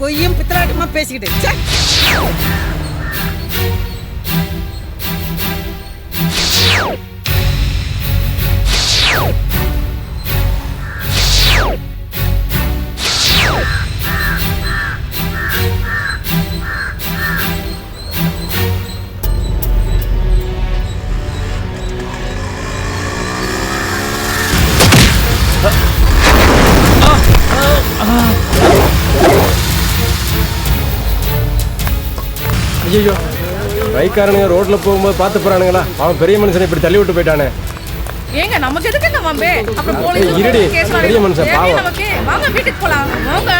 பொய்யும் பித்தலாட்டமா பேசிக்கிட்டு Oh! ஐயோ பைக்காரனுங்க ரோட்ல போகும்போது பார்த்து போறானுங்களா? அவன் பெரிய மனுஷனை இப்படி தள்ளி விட்டு போயிட்டானே. ஏங்க நமக்கு எதுக்கு இந்த வம்பே அப்புறம் போலீஸ் இருடி. பெரிய மனுஷன், பாவம். நமக்கு வாங்க வீட்டுக்கு போலாம். வாங்க.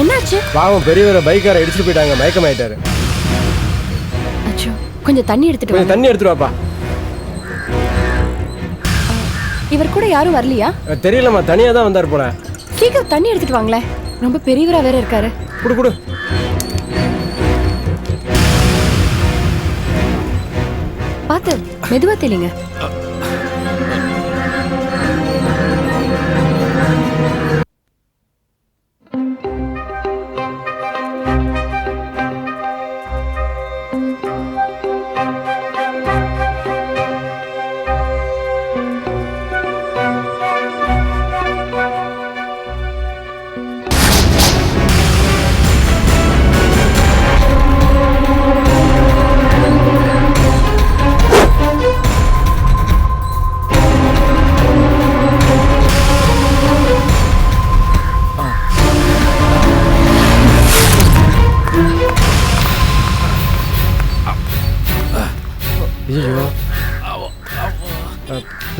என்னாச்சு? பாவம் பெரியவரை பைக்கார இடிச்சுட்டு போயிட்டாங்க மயக்கமாயிட்டாரு. அச்சோ கொஞ்சம் தண்ணி எடுத்துட்டு கொஞ்சம் தண்ணி எடுத்துட்டு வாப்பா. இவர் கூட யாரும் வரலையா? தெரியலம்மா தனியா தான் வந்தார் போல. சீக்கிரம் தண்ணி எடுத்துட்டு வாங்களேன். ரொம்ப பெரியவரா வேற இருக்காரு. குடு குடு. மெதுவா தெளிங்க.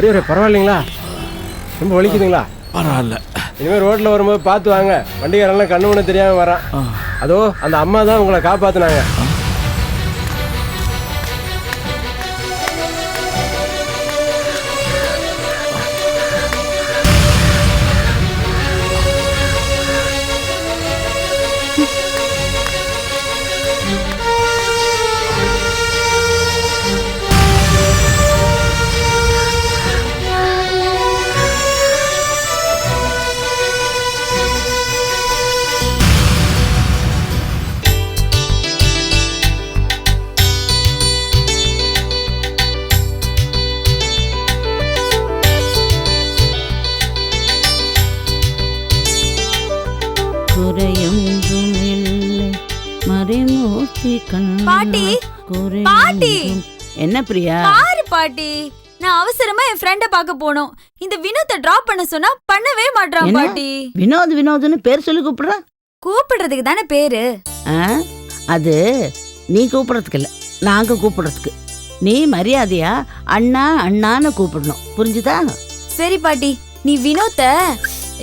பெரியவரே பரவாயில்லைங்களா? ரொம்ப வலிக்குதுங்களா? பரவாயில்ல. இனிமேல் ரோட்ல வரும்போது பார்த்து வாங்க. வண்டிக்காரெல்லாம் கண்ணு முன்ன தெரியாம வரான். அதோ அந்த அம்மா தான் உங்களை காப்பாத்துனாங்க. கண் பாட்டி, பாட்டி. என்ன பிரியா? பாரு பாட்டி நான் அவசரமா என் ஃப்ரெண்ட பார்க்க போனோம் இந்த வினோத்தை டிராப் பண்ண சொன்னா பண்ணவே என்ன? பாட்டி. வினோத் வினோத்னு பேர் சொல்லி கூப்பிடுற? கூப்பிடுறதுக்கு தானே பேரு? அது நீ கூப்பிடுறதுக்கு இல்ல நாங்க கூப்பிடுறதுக்கு. நீ மரியாதையா அண்ணா அண்ணான்னு கூப்பிடணும். புரிஞ்சுதா? சரி பாட்டி நீ வினோத்த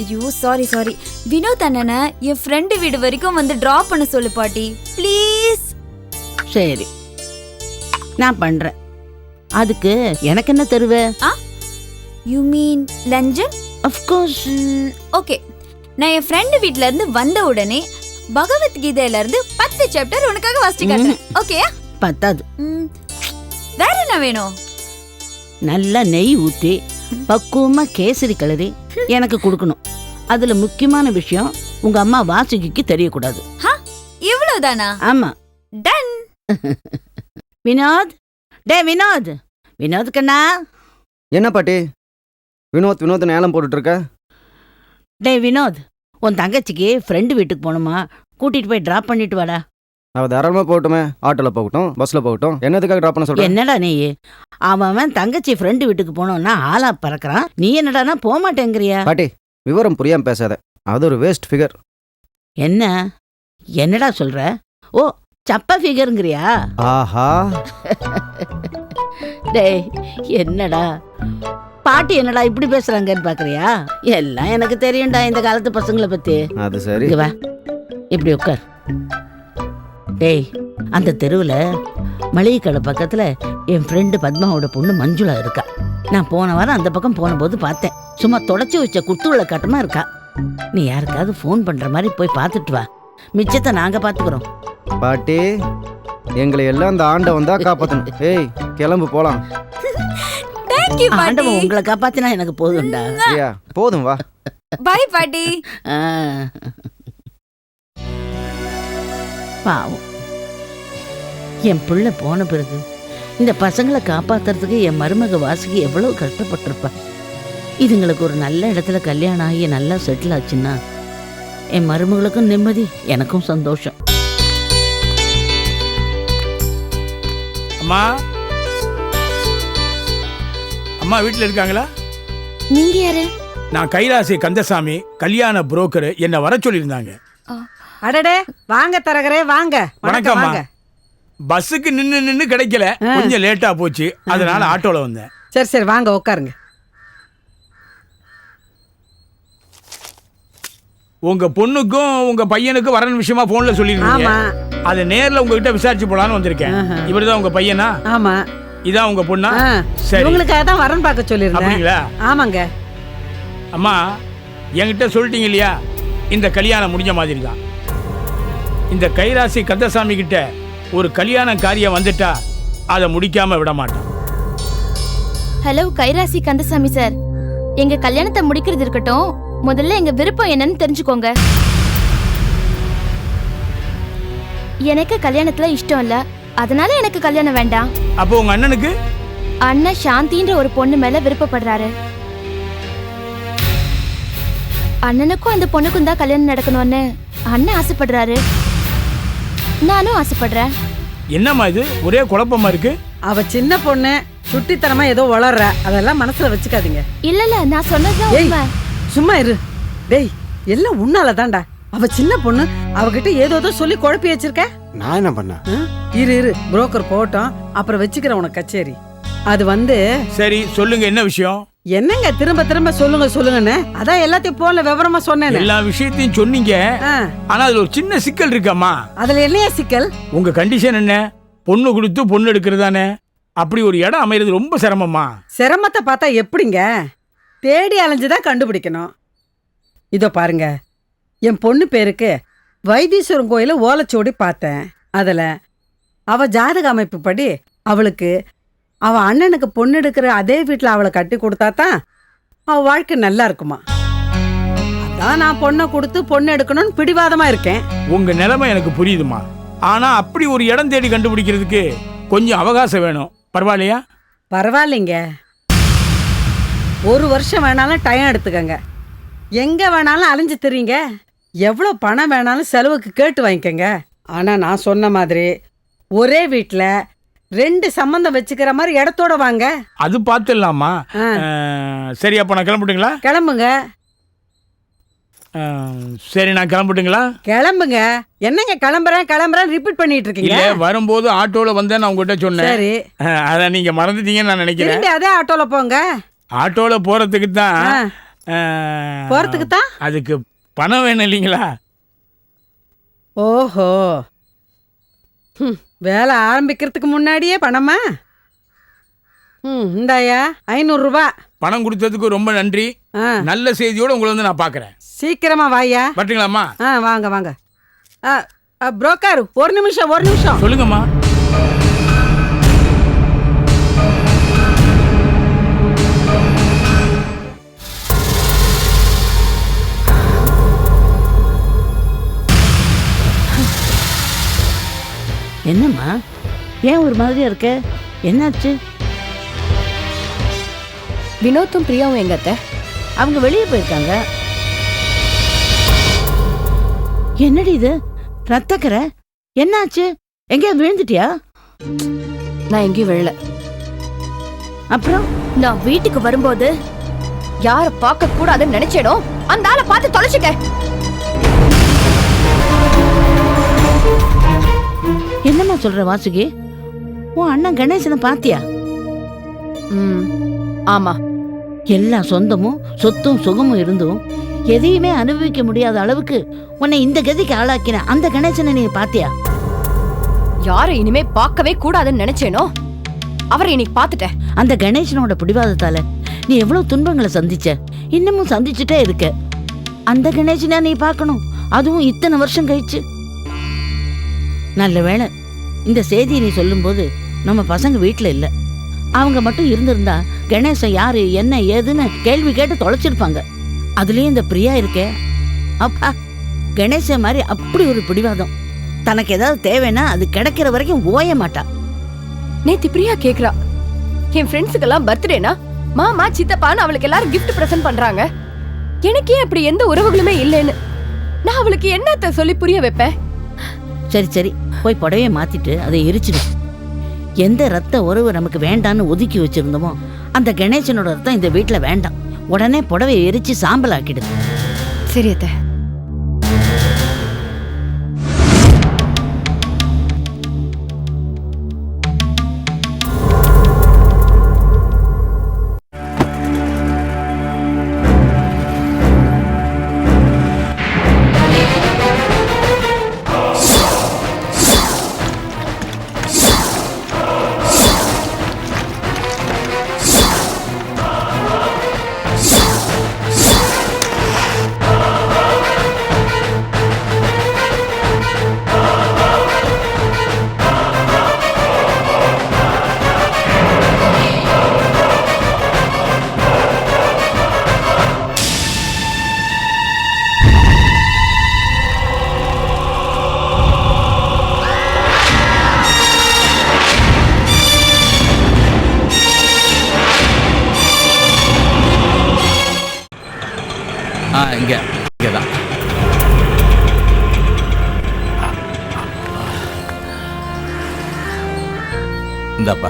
ஐயோ சாரி சாரி வினோத் அண்ணனை என் ஃப்ரெண்டு வீடு வரைக்கும் வந்து டிராப் பண்ண சொல்லு பாட்டி. ப்ளீஸ் சரி. நான் பண்றேன். அதுக்கு எனக்கு என்ன தருவ? யூ மீன் லஞ்சம்? அஃப்கோர்ஸ் ஓகே நான் என் ஃப்ரெண்டு வீட்ல இருந்து வந்த உடனே பகவத்கீதையில இருந்து பத்து சாப்டர் உனக்காக வாசிச்சு காட்டுறேன். ஓகே பத்தாது. வேற என்ன வேணும்? நல்லா நெய் ஊற்றி பக்குவமா கேசரி கிளறி எனக்கு கொடுக்கணும். அதுல முக்கியமான விஷயம் உங்க அம்மா வாசுகிக்கு தெரியக்கூடாது. இவ்வளவுதானா? ஆமா. டன் வினோத்? டே வினோத்! வினோத் கண்ணா என்ன பாட்டி? வினோத் வினோத் ஏலம் போட்டுட்டு இருக்க டே வினோத் உன் தங்கச்சிக்கு ஃப்ரெண்டு வீட்டுக்கு போகணுமா கூட்டிட்டு போய் டிராப் பண்ணிட்டு வாடா. அவ தாராளமா போகட்டுமே. ஆட்டோல போகட்டும் பஸ்ல போகட்டும். என்னதுக்காக ட்ராப் பண்ண சொல்றேன் என்னடா நீ? அவன் அவன் தங்கச்சி ஃப்ரெண்டு வீட்டுக்கு போனோம்னா ஆளா பறக்குறான். நீ என்னடானா போக மாட்டேங்கிறியா? பாட்டி விவரம் புரியாம பேசாத. அது ஒரு வேஸ்ட் ஃபிகர் என்ன? என்னடா சொல்ற? ஓ சப்ப ஃபிகருங்கிறியா ஆஹா. டேய் என்னடா? பாட்டி என்னடா இப்படி பேசுறாங்கன்னு பாக்குறியா? எல்லாம் எனக்கு தெரியும்டா இந்த காலத்து பசங்களை பத்தி. அது சரி. இங்க வா. இப்படி உட்கார் டேய் அந்த தெருவுல மளிகை கடை பக்கத்துல என் ஃப்ரெண்டு பத்மாவோட பொண்ணு மஞ்சுளா இருக்கா. நான் போன வாரம் அந்த பக்கம் போன போது பார்த்தேன். சும்மா தொடச்சி வச்ச குத்துள்ள கட்டமா இருக்கா. நீ யாருக்காவது ஃபோன் பண்ற மாதிரி போய் பார்த்துட்டு வா. மிச்சத்தை நாங்க பாத்துக்கிறோம். பாட்டி எங்களை எல்லாம் இந்த ஆண்டை வந்தா காப்பாத்தணும். ஏய் கிளம்பு போலாம். தேங்க் யூ பாட்டி. ஆண்டவன் உங்களை காப்பாத்தினா எனக்கு போதும்டா. ஐயா போதும் வா. பை பாட்டி. ஆ. பாவம். என் பிள்ளை போன பிறகு இந்த பசங்களை காப்பாத்துறதுக்கு என் மருமக வாசிக்கு எவ்வளவு கஷ்டப்பட்டிருப்பா. இதுங்களுக்கு ஒரு நல்ல இடத்துல கல்யாணம் ஆகி நல்லா செட்டில் ஆச்சுன்னா என் மருமகளுக்கும் நிம்மதி எனக்கும் சந்தோஷம். அம்மா. அம்மா வீட்டில் இருக்காங்களா? நீங்க யாரு? நான் கைலாசி கந்தசாமி கல்யாண புரோக்கர் என்னை வர சொல்லியிருந்தாங்க. அடடே வாங்க தரகரே வாங்க. வணக்கம் வாங்க. பஸ்ஸுக்கு நின்று நின்று கிடைக்கல. கொஞ்சம் லேட்டா போச்சு. அதனால ஆட்டோல வந்தேன். சரி சரி வாங்க உட்காருங்க. உங்க பொண்ணுக்கும் உங்க பையனுக்கும் வரன் விஷயமா போன்ல சொல்லியிருந்தீங்க ஆமா. அதை நேர்ல உங்ககிட்ட விசாரிச்சு போலான்னு வந்திருக்கேன். இவர்தான் உங்க பையனா? ஆமா. இதான் உங்க பொண்ணா? சரி. இவங்களுக்காக தான் வரன் பார்க்க சொல்லியிருந்தேன். அப்படிங்களா? ஆமாங்க. அம்மா என்கிட்ட சொல்லிட்டீங்க இல்லையா? இந்த கல்யாணம் முடிஞ்ச மாதிரி தான் இந்த கைராசி கந்தசாமி கிட்ட ஒரு கல்யாண காரியம் வந்துட்டா அதை முடிக்காம விட மாட்டான். ஹலோ கைராசி கந்தசாமி சார் எங்க கல்யாணத்தை முடிக்கிறது இருக்கட்டும் முதல்ல எங்க விருப்பம் என்னன்னு தெரிஞ்சுக்கோங்க. எனக்கு கல்யாணத்துல இஷ்டம் இல்ல. அதனால எனக்கு கல்யாணம் வேண்டாம். அப்போ உங்க அண்ணனுக்கு? அண்ணன் சாந்தின்ற ஒரு பொண்ணு மேல விருப்பப்படுறாரு. அண்ணனுக்கும் அந்த பொண்ணுக்கும் தான் கல்யாணம் நடக்கணும்னு அண்ணன் ஆசைப்படுறாரு. நானும் ஆசைப்படுறேன். என்னம்மா இது? ஒரே குழப்பமா இருக்கு? அவ சின்ன பொண்ணு சுட்டித்தனமா ஏதோ வளர்ற. அதெல்லாம் மனசுல வச்சுக்காதீங்க. இல்ல இல்ல நான் சொன்னதுதான் உண்மை. சும்மா இரு. டேய் எல்லாம் உன்னால தான்டா அவ சின்ன பொண்ணு அவகிட்ட ஏதோ ஏதோ சொல்லி குழப்பி வச்சிருக்க? நான் என்ன பண்ணேன் ஆ? இரு இரு. புரோக்கர் போட்டோம் அப்புறம் வச்சுக்கிறேன் உனக்கு கச்சேரி. அது வந்து சரி சொல்லுங்க என்ன விஷயம்? என்னங்க திரும்ப திரும்ப சொல்லுங்க சொல்லுங்கன்னு? அதான் எல்லாத்தையும் போன்ல விவரமா சொன்னேன் எல்லா விஷயத்தையும் சொன்னீங்க. ஆனா அதுல ஒரு சின்ன சிக்கல் இருக்கம்மா. அதுல என்னையா சிக்கல்? உங்க கண்டிஷன் என்ன? பொண்ணு கொடுத்து பொண்ணு எடுக்கிறது தானே? அப்படி ஒரு இடம் அமைகிறது ரொம்ப சிரமமா சிரமத்தை பார்த்தா எப்படிங்க? தேடி அலைஞ்சுதான் கண்டுபிடிக்கணும். இதோ பாருங்க. என் பொண்ணு பேருக்கு வைத்தீஸ்வரன் கோயில ஓலைச்சுவடி பார்த்தேன். அதில் அவ ஜாதக அமைப்பு படி அவளுக்கு அவ அண்ணனுக்கு பொண்ணு எடுக்கிற அதே வீட்டில் அவளை கட்டி கொடுத்தா தான் அவ வாழ்க்கை நல்லா இருக்குமா? அதான் நான் பொண்ணை கொடுத்து பொண்ணு எடுக்கணும்னு பிடிவாதமா இருக்கேன். உங்க நிலைமை எனக்கு புரியுதுமா? ஆனா அப்படி ஒரு இடம் தேடி கண்டுபிடிக்கிறதுக்கு கொஞ்சம் அவகாசம் வேணும். பரவாயில்லையா? பரவாயில்லைங்க. ஒரு வருஷம் வேணாலும் டைம் எடுத்துக்கங்க. எங்க வேணாலும் அலைஞ்சு தெரியுங்க எவ்வளோ பணம் வேணாலும் செலவுக்கு கேட்டு வாங்கிக்கோங்க. ஆனா நான் சொன்ன மாதிரி ஒரே வீட்டில் ரெண்டு சம்மந்தம் வச்சுக்கிற மாதிரி இடத்தோட வாங்க. அது பார்த்துடலாமா சரி அப்போ நான் கிளம்பட்டுங்களா? கிளம்புங்க. சரி நான் கிளம்பட்டுங்களா? கிளம்புங்க. என்னங்க கிளம்புறேன் கிளம்புறேன் ரிப்பீட் பண்ணிட்டு இருக்கீங்க வரும்போது ஆட்டோல வந்தேன் நான் உங்ககிட்ட சொன்னேன். சரி. அத நீங்க மறந்துட்டீங்கன்னு நான் நினைக்கிறேன். அதே ஆட்டோல போங்க. ஆட்டோல போறதுக்கு தான் போறதுக்கு தான் அதுக்கு பணம் வேணும் இல்லைங்களா? ஓஹோ. வேலை ஆரம்பிக்கிறதுக்கு முன்னாடியே பணமா? ம் இந்தாயா ஐநூறுரூவா. பணம் கொடுத்ததுக்கு ரொம்ப நன்றி. நல்ல செய்தியோட உங்களை வந்து நான் பார்க்கறேன் சீக்கிரமா வாயா. வரட்டுங்களாம்மா? ஆ வாங்க வாங்க. புரோக்கர் ஒரு நிமிஷம் ஒரு நிமிஷம். சொல்லுங்கம்மா. என்னம்மா ஏன் ஒரு மாதிரியா இருக்க? என்னாச்சு? வினோத்தும் பிரியாவும் எங்க அத்தை? அவங்க வெளியே போயிருக்காங்க. என்னடி இது? ரத்தக்கரை என்னாச்சு? எங்கேயாவது விழுந்துட்டியா? நான் எங்கேயும் விழல. அப்புறம்? நான் வீட்டுக்கு வரும்போது யார பார்க்க கூடாதுன்னு நினைச்சேனோ அந்த ஆளை பார்த்து தொலைச்சுக்க என்னம்மா சொல்ற வாசுகி? உன் அண்ணன் கணேசனை பாத்தியா? ம் ஆமா. எல்லா சொந்தமும் சொத்தும் சுகமும் இருந்தும் எதையுமே அனுபவிக்க முடியாத அளவுக்கு உன்னை இந்த கதிக்கு ஆளாக்கின அந்த கணேசனை நீ பாத்தியா? யாரை இனிமே பார்க்கவே கூடாதுன்னு நினைச்சேனோ? அவரை இன்னைக்கு பார்த்துட்டேன். அந்த கணேசனோட பிடிவாதத்தால நீ எவ்வளவு துன்பங்களை சந்திச்ச? இன்னமும் சந்திச்சுட்டே இருக்க. அந்த கணேசனா நீ பார்க்கணும். அதுவும் இத்தனை வருஷம் கழிச்சு. நல்ல வேளை இந்த செய்தியை நீ சொல்லும்போது நம்ம பசங்க வீட்டில் இல்லை. அவங்க மட்டும் இருந்திருந்தா கணேசன் யாரு என்ன ஏதுன்னு கேள்வி கேட்டு தொலைச்சிருப்பாங்க. அதுலேயும் இந்த பிரியா இருக்கே. அப்பா கணேசன் மாதிரி அப்படி ஒரு பிடிவாதம். தனக்கு ஏதாவது தேவைன்னா அது கிடைக்கிற வரைக்கும் ஓய மாட்டா. நேத்தி பிரியா கேக்குறா என் ஃப்ரெண்ட்ஸுக்கெல்லாம் பர்த்டேனா மாமா சித்தப்பான்னு அவளுக்கு எல்லாரும் கிஃப்ட் ப்ரெசென்ட் பண்றாங்க. எனக்கு ஏன் அப்படி எந்த உறவுகளுமே இல்லைன்னு. நான் அவளுக்கு என்னத்த சொல்லி புரிய வைப்பேன்? சரி சரி. போய் புடவைய மாற்றிட்டு அதை எரிச்சிடும் எந்த ரத்த உறவு நமக்கு வேண்டான்னு ஒதுக்கி வச்சுருந்தோமோ அந்த கணேசனோட ரத்தம் இந்த வீட்டில் வேண்டாம். உடனே புடவைய எரிச்சு சாம்பல் ஆக்கிடுது சரி அத்தை. இந்தாப்பா.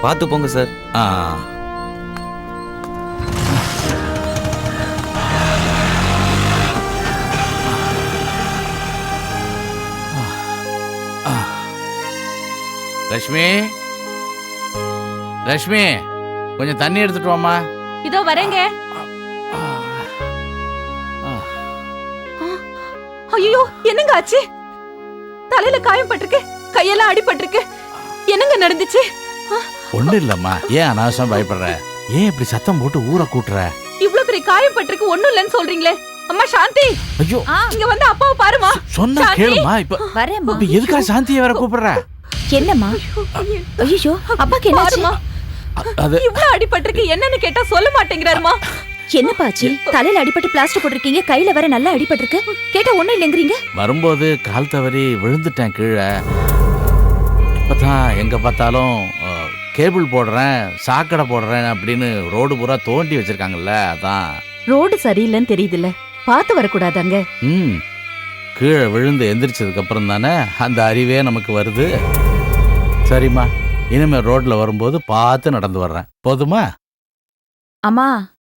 பார்த்து போங்க சார். ஆ. லக்ஷ்மி லக்ஷ்மி கொஞ்சம் தண்ணி எடுத்துட்டு வாமா இதோ வரேங்க. ஐயோ என்னங்க ஆச்சு? தலையில காயம் பட்டிருக்கு கையெல்லாம் அடிபட்டிருக்கு. என்னங்க நடந்துச்சு? ஒன்றும் இல்லைம்மா. ஏன் அனாவசியம் பயப்படுற? ஏன் இப்படி சத்தம் போட்டு ஊரை கூட்டுற? இவ்ளோ பெரிய காயம் பட்டிருக்கு ஒண்ணும் இல்லைன்னு சொல்றீங்களே. அம்மா சாந்தி. ஐயோ. இங்க வந்து அப்பாவை பாருமா சொன்னா. கேளுமா இப்ப வரேம்மா. இப்ப எதுக்கா சாந்தியை வேற கூப்பிடுற? என்னம்மா? ஐயோ அப்பாக்கு அ- அது இவ்ளோ அடிபட்டிருக்கு. என்னன்னு கேட்டா சொல்ல மாட்டேங்கிறாருமா என்னப்பாச்சு தலையில அடிபட்டு பிளாஸ்டர் போட்டிருக்கீங்க கையில வர நல்லா அடிபட்டிருக்கு. கேட்டா ஒண்ணும் இல்லைங்கிறீங்க? வரும்போது கால் தவறி விழுந்துட்டேன் கீழே. இப்பதான் எங்க பார்த்தாலும் கேபிள் போடுறேன் சாக்கடை போடுறேன் அப்படின்னு ரோடு பூரா தோண்டி வச்சிருக்காங்கல்ல அதான். ரோடு சரியில்லைன்னு தெரியுதுல்ல. பார்த்து வரக்கூடாதாங்க. ம். கீழே விழுந்து எந்திரிச்சதுக்கு அப்புறம் தானே அந்த அறிவே நமக்கு வருது. சரிம்மா. இனிமே ரோட்ல வரும்போது பார்த்து நடந்து வர்றேன். போதுமா? அம்மா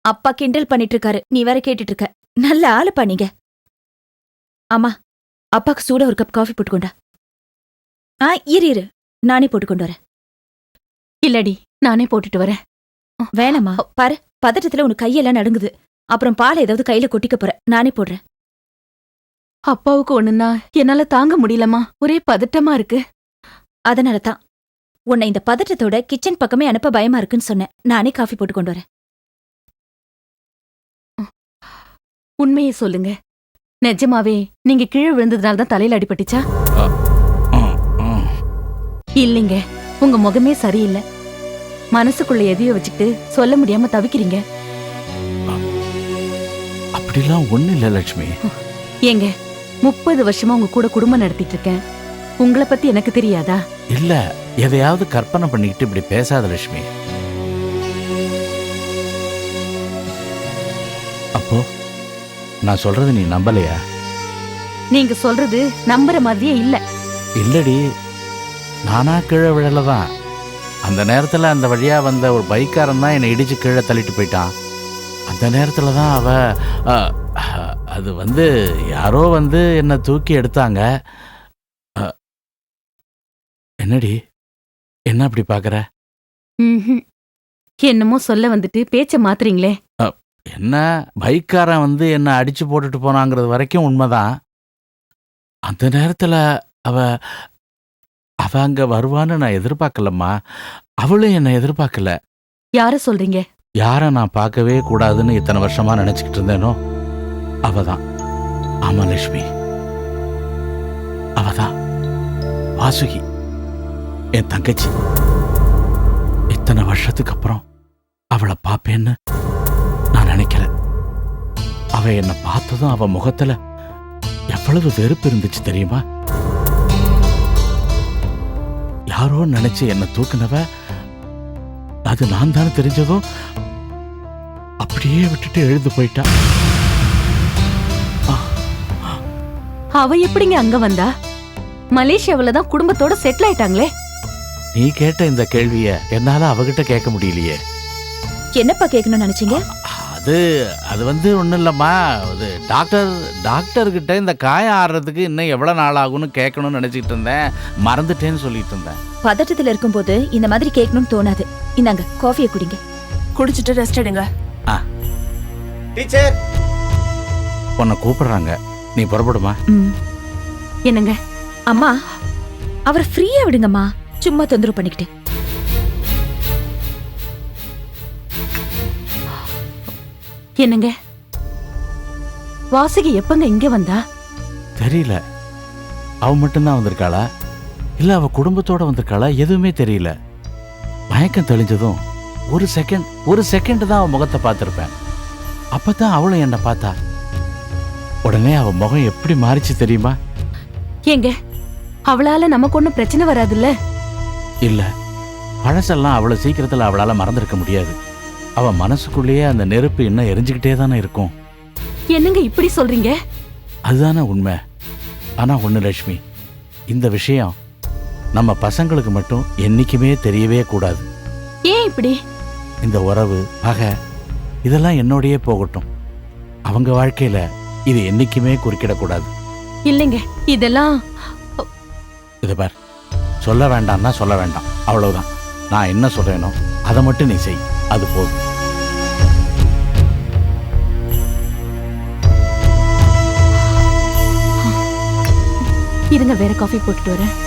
அப்பா கிண்டல் பண்ணிட்டு இருக்காரு நீ வேற கேட்டுட்டு இருக்க நல்ல ஆளுப்பா நீங்க. அம்மா அப்பாக்கு சூட ஒரு கப் காஃபி போட்டு கொண்டா ஆ இரு இரு. நானே போட்டு கொண்டு வரேன். இல்லடி நானே போட்டுட்டு வரேன். வேணாம்மா. பாரு பதட்டத்துல உனக்கு கையெல்லாம் நடுங்குது. அப்புறம் பால் ஏதாவது கையில கொட்டிக்க போற. நானே போடுறேன். அப்பாவுக்கு ஒண்ணுன்னா என்னால தாங்க முடியலமா ஒரே பதட்டமா இருக்கு. அதனால தான் உன்னை இந்த பதட்டத்தோட கிச்சன் பக்கமே அனுப்ப பயமா இருக்குன்னு சொன்னேன். நானே காஃபி போட்டு கொண்டு வரேன். உண்மையை சொல்லுங்க. நிஜமாவே நீங்க கீழே விழுந்ததுனால தான் தலையில அடிபட்டுச்சா. இல்லைங்க. உங்க முகமே சரியில்லை. மனசுக்குள்ள எதையோ வச்சுக்கிட்டு சொல்ல முடியாம தவிக்கிறீங்க. அப்படிலாம் ஒன்றும் இல்லை லட்சுமி. ஏங்க முப்பது வருஷமா உங்க கூட குடும்பம் நடத்திட்டு இருக்கேன் உங்களை பத்தி எனக்கு தெரியாதா? இல்ல எதையாவது கற்பனை பண்ணிக்கிட்டு இப்படி பேசாத லட்சுமி. அப்போ நான் சொல்றது நீ நம்பலையா? நீங்க சொல்றது நம்புற மாதிரியே இல்ல. இல்லடி நானா கீழே விழல தான் அந்த நேரத்தில் அந்த வழியா வந்த ஒரு பைக்காரன் தான் என்னை இடிச்சு கீழே தள்ளிட்டு போயிட்டான். அந்த நேரத்தில் தான் அவ அது வந்து யாரோ வந்து என்னை தூக்கி எடுத்தாங்க. என்னடி? என்ன அப்படி பார்க்குற. என்னமோ சொல்ல வந்துட்டு பேச்ச மாத்துறீங்களே. என்ன? பைக்காரன் வந்து என்னை அடிச்சு போட்டுட்டு போனாங்கிறது வரைக்கும் உண்மைதான். அந்த நேரத்தில் அவ அவ அங்க வருவான்னு நான் எதிர்பார்க்கலம்மா. அவளும் என்னை எதிர்பார்க்கல. யார சொல்றீங்க? யாரை நான் பார்க்கவே கூடாதுன்னு இத்தனை வருஷமா நினைச்சுக்கிட்டு இருந்தேனோ? அவதான். ஆமா லட்சுமி. அவதான். வாசுகி. என் தங்கச்சி. இத்தனை வருஷத்துக்கு அப்புறம் அவளை பார்ப்பேன்னு நான் நினைக்கல. அவ என்னை பார்த்ததும் அவ முகத்துல எவ்வளவு வெறுப்பு இருந்துச்சு தெரியுமா? யாரோ நினைச்சு என்ன தூக்குனவ? அது நான் தானே தெரிஞ்சதும் அப்படியே விட்டுட்டு எழுந்து போயிட்டா. அவ எப்படிங்க அங்க வந்தா? மலேசியாவுல தான் குடும்பத்தோட செட்டில் ஆயிட்டாங்களே. நீ கேட்ட இந்த கேள்விய என்னால அவகிட்ட கேட்க முடியலையே. என்னப்பா கேட்கணும்னு நினைச்சீங்க? அது அது வந்து ஒன்றும் இல்லைம்மா. அது டாக்டர் டாக்டர்கிட்ட இந்த காயம் ஆடுறதுக்கு இன்னும் எவ்வளோ நாள் ஆகும்னு கேட்கணும்னு நினச்சிக்கிட்டு இருந்தேன். மறந்துட்டேன்னு சொல்லிட்டு இருந்தேன். பதட்டத்துல இருக்கும்போது இந்த மாதிரி கேட்கணும்னு தோணாது. இந்தாங்க காஃபியை குடிங்க. குடிச்சிட்டு ரெஸ்ட் எடுங்க. டீச்சர்! உன்னை கூப்பிடுறாங்க. நீ புறப்படுமா? ம். என்னங்க? அம்மா அவரை ஃப்ரீயா விடுங்கம்மா. சும்மா தொந்தரவு பண்ணிக்கிட்டு. என்னங்க? வாசுகி எப்பங்க இங்க வந்தா? தெரியல. அவ மட்டும்தான் வந்திருக்காளா? இல்லை அவ குடும்பத்தோட வந்திருக்காளா? எதுவுமே தெரியல. மயக்கம் தெளிஞ்சதும் ஒரு செகண்ட் ஒரு செகண்ட் தான் அவன் முகத்தை பார்த்துருப்பேன். அப்போ தான் அவளும் என்னை பார்த்தா. உடனே அவ முகம் எப்படி மாறிச்சு தெரியுமா? ஏங்க அவளால நமக்கு ஒண்ணும் பிரச்சனை வராதுல்ல? இல்லை. பழசெல்லாம் அவ்வளோ சீக்கிரத்தில் அவளால் மறந்திருக்க முடியாது. அவ மனசுக்குள்ளேயே அந்த நெருப்பு இன்னும் எரிஞ்சுக்கிட்டே தானே இருக்கும். என்னங்க இப்படி சொல்றீங்க? அதுதானே உண்மை. ஆனால் ஒன்று லட்சுமி இந்த விஷயம் நம்ம பசங்களுக்கு மட்டும் என்னைக்குமே தெரியவே கூடாது. ஏன் இப்படி? இந்த உறவு பகை இதெல்லாம் என்னோடயே போகட்டும். அவங்க வாழ்க்கையில இது என்னைக்குமே குறுக்கிடக்கூடாது. இல்லைங்க இதெல்லாம் இதை பார். சொல்ல வேண்டாம்னா சொல்ல வேண்டாம். அவ்வளவுதான். நான் என்ன சொல்றேனோ அதை மட்டும் நீ செய். அது போதும். இருங்க வேற காஃபி போட்டுட்டு வரேன்.